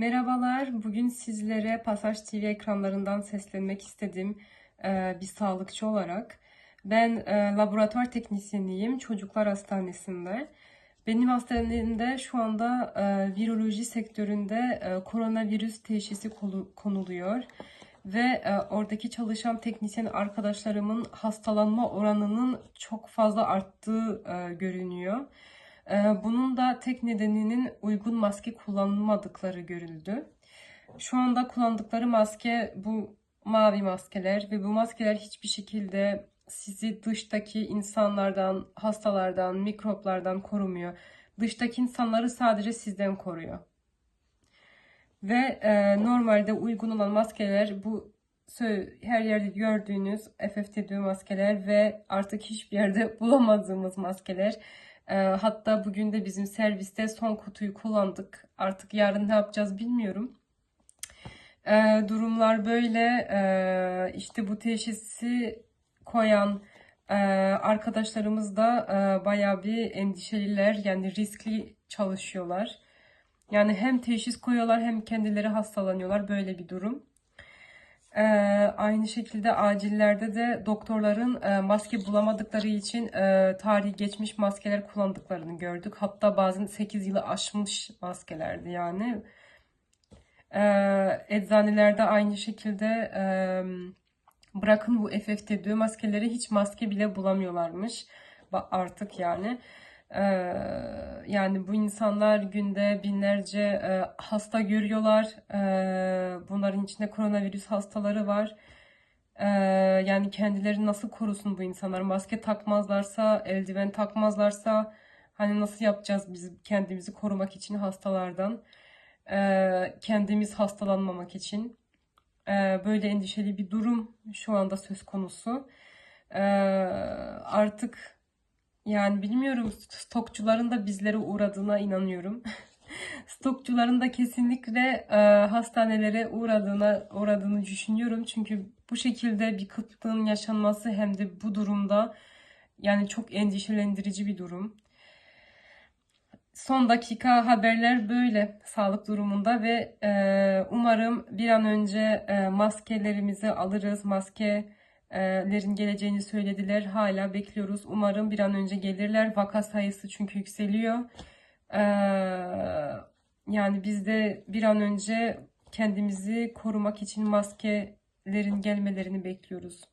Merhabalar, bugün sizlere Pasaj TV ekranlarından seslenmek istedim e, bir sağlıkçı olarak. Ben e, laboratuvar teknisyeniyim çocuklar hastanesinde. Benim hastanemde şu anda e, viroloji sektöründe koronavirüs teşhisi konuluyor. Ve oradaki çalışan teknisyen arkadaşlarımın hastalanma oranının çok fazla arttığı görünüyor. Ee, Bunun da tek nedeninin uygun maske kullanmadıkları görüldü. Şu anda kullandıkları maske bu mavi maskeler ve bu maskeler hiçbir şekilde sizi dıştaki insanlardan, hastalardan, mikroplardan korumuyor. Dıştaki insanları sadece sizden koruyor. Ve e, normalde uygun olan maskeler bu her yerde gördüğünüz FFP2 maskeler ve artık hiçbir yerde bulamadığımız maskeler. E, hatta bugün de bizim serviste son kutuyu kullandık. Artık yarın ne yapacağız bilmiyorum. E, durumlar böyle. E, işte bu teşhisi koyan e, arkadaşlarımız da e, bayağı bir endişeliler. Yani riskli çalışıyorlar. Yani hem teşhis koyuyorlar hem kendileri hastalanıyorlar. Böyle bir durum. Ee, aynı şekilde acillerde de doktorların e, maske bulamadıkları için e, tarihi geçmiş maskeler kullandıklarını gördük. Hatta bazen 8 yılı aşmış maskelerdi yani. Ee, eczanelerde aynı şekilde e, bırakın bu FFP2 maskeleri hiç maske bile bulamıyorlarmış artık yani. Ee, yani bu insanlar günde binlerce e, hasta görüyorlar. Ee, bunların içinde koronavirüs hastaları var. Ee, yani kendilerini nasıl korusun bu insanlar? Maske takmazlarsa, eldiven takmazlarsa hani nasıl yapacağız biz kendimizi korumak için hastalardan? Ee, kendimiz hastalanmamak için. Ee, böyle endişeli bir durum şu anda söz konusu. Ee, artık yani bilmiyorum stokçuların da bizlere uğradığına inanıyorum. Stokçuların da kesinlikle e, hastanelere uğradığına uğradığını düşünüyorum. Çünkü bu şekilde bir kıtlığın yaşanması hem de bu durumda yani çok endişelendirici bir durum. Son dakika haberler böyle sağlık durumunda ve e, umarım bir an önce e, maskelerimizi alırız. Maskelerin geleceğini söylediler. Hala bekliyoruz. Umarım bir an önce gelirler. Vaka sayısı çünkü yükseliyor. Yani biz de bir an önce kendimizi korumak için maskelerin gelmelerini bekliyoruz.